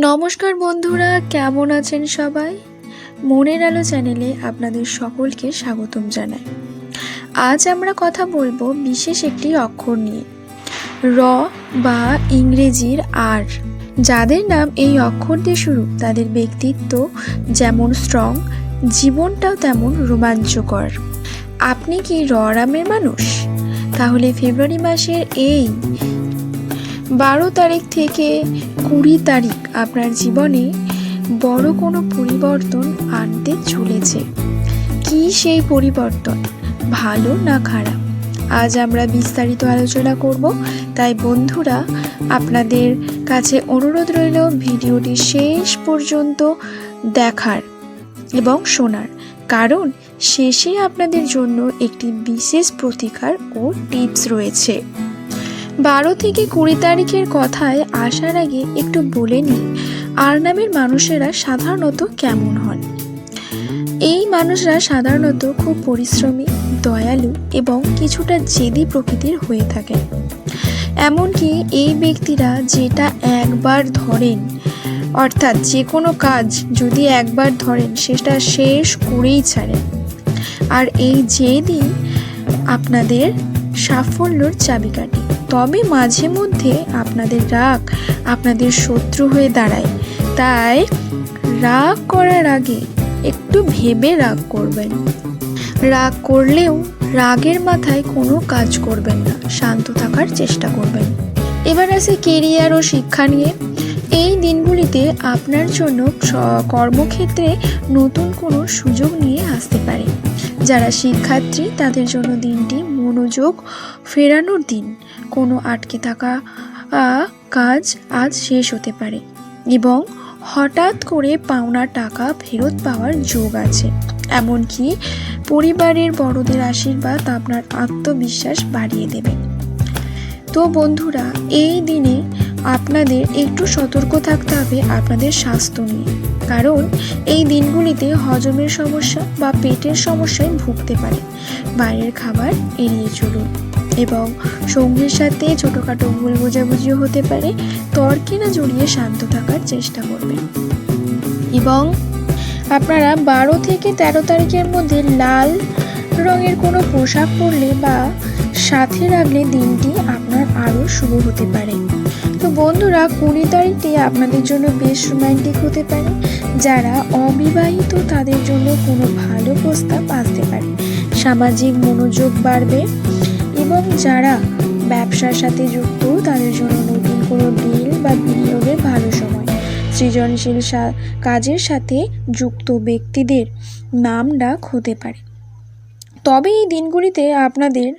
নমস্কার বন্ধুরা, কেমন আছেন সবাই? মনের আলো চ্যানেলে আপনাদের সকলকে স্বাগতম জানাই। আজ আমরা কথা বলব বিশেষ একটি অক্ষর নিয়ে। র বা ইংরেজির আর। যাদের নাম এই অক্ষর দিয়ে শুরু, তাদের ব্যক্তিত্ব যেমন স্ট্রং জীবনটাও তেমন রোমাঞ্চকর। আপনি কি র রামের মানুষ? তাহলে ফেব্রুয়ারি মাসের এই বারো তারিখ থেকে কুড়ি তারিখ আপনার জীবনে বড় কোনো পরিবর্তন আনতে চলেছে? কি সেই পরিবর্তন? ভালো না খারাপ? আজ আমরা বিস্তারিত আলোচনা করব, তাই বন্ধুরা, আপনাদের কাছে অনুরোধ রইল ভিডিওটি শেষ পর্যন্ত দেখার এবং শোনার। কারণ শেষে আপনাদের জন্য একটি বিশেষ প্রতিকার ও টিপস রয়েছে। বারো থেকে কুড়ি তারিখের কথায় আসার আগে একটু বলে নিই আর নামের মানুষেরা সাধারণত কেমন হন? এই মানুষরা সাধারণত খুব পরিশ্রমী, দয়ালু এবং কিছুটা জেদি প্রকৃতির হয়ে থাকেন। এমনকি এই ব্যক্তিরা যেটা একবার ধরেন, অর্থাৎ যে কোনো কাজ যদি একবার ধরেন, সেটা শেষ করেই ছাড়েন। আর এই জেদি আপনাদের সাফল্যর চাবিকাঠি। তবে মাঝে মধ্যে আপনাদের রাগ আপনাদের শত্রু হয়ে দাঁড়ায়। তাই রাগ করার আগে একটু ভেবে রাগ করবেন। রাগ করলেও রাগের মাথায় কোনো কাজ করবেন না, শান্ত থাকার চেষ্টা করবেন। এবার আছে কেরিয়ার ও শিক্ষা নিয়ে। এই দিনগুলিতে আপনার জন্য কর্মক্ষেত্রে নতুন কোনো সুযোগ নিয়ে আসতে পারে। যারা শিক্ষার্থী, তাদের জন্য দিনটি মনোযোগ ফেরানোর দিন। কোনো আটকে থাকা কাজ আজ শেষ হতে পারে। এবং হঠাৎ করে পাওনা টাকা ফেরত পাওয়ার যোগ আছে। এমনকি পরিবারের বড়দের আশীর্বাদ আপনার আত্মবিশ্বাস বাড়িয়ে দেবে। তো বন্ধুরা, এই দিনে আপনাদের একটু সতর্ক থাকতে হবে আপনাদের স্বাস্থ্য নিয়ে। কারণ এই দিনগুলিতে হজমের সমস্যা বা পেটের সমস্যায় ভুগতে পারে। বাইরের খাবার এড়িয়ে চলুন এবং সঙ্গীর সাথে ছোটোখাটো ভুল বোঝাবুঝিও হতে পারে। তর্কে না জড়িয়ে শান্ত থাকার চেষ্টা করবেন। এবং আপনারা বারো থেকে তেরো তারিখের মধ্যে লাল রঙের কোনো পোশাক পরলে বা সাথে রাখলে দিনটি আপনার আরও শুভ হতে পারে। তো বন্ধুরা, কুড়ি তারিখটি আপনাদের জন্য বেশ রোম্যান্টিক হতে পারে। যারা অবিবাহিত, তাদের জন্য কোনো ভালো প্রস্তাব আসতে পারে। সামাজিক মনোযোগ বাড়বে এবং যারা ব্যবসার সাথে যুক্ত, তাদের জন্য নতুন কোনো ডিল বা বিনিয়োগের ভালো সময়। সৃজনশীল কাজের সাথে যুক্ত ব্যক্তিদের নাম ডাক হতে পারে। তবে এই দিনগুলিতে আপনাদের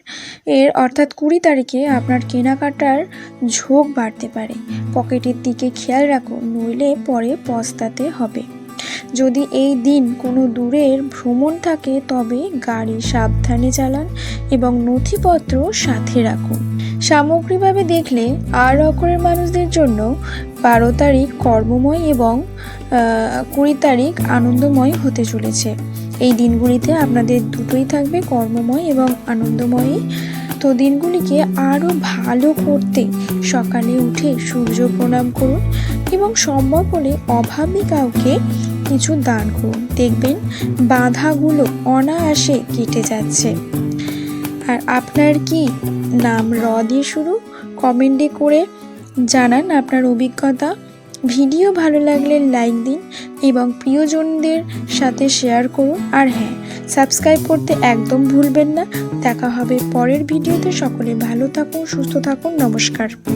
এর অর্থাৎ কুড়ি তারিখে আপনার কেনাকাটার ঝোঁক বাড়তে পারে। পকেটের দিকে খেয়াল রাখুন নইলে পরে পস্তাতে হবে। যদি এই দিন কোনো দূরের ভ্রমণ থাকে, তবে গাড়ি সাবধানে চালান এবং নথিপত্র সাথে রাখুন। সামগ্রিকভাবে দেখলে, আর অক্ষরের মানুষদের জন্য বারো তারিখ কর্মময় এবং কুড়ি তারিখ আনন্দময় হতে চলেছে। এই দিনগুলিতে আপনাদের দুটোই থাকবে কর্মময় এবং আনন্দময়ী। তো দিনগুলিকে আরও ভালো করতে সকালে উঠে সূর্য প্রণাম করুন এবং সম্ভব হলে অভাবী কাউকে কিছু দান করুন। দেখবেন বাধাগুলো অনায়াসে কেটে যাচ্ছে। আর আপনার কি নাম দিয়ে শুরু? কমেন্টে করে জানান আপনার অভিজ্ঞতা। ভিডিও ভালো লাগলে লাইক দিন এবং প্রিয়জনদের সাথে শেয়ার করুন। আর হ্যাঁ সাবস্ক্রাইব করতে একদম ভুলবেন না। দেখা হবে পরের ভিডিওতে। সকলে ভালো থাকুন, সুস্থ থাকুন। নমস্কার।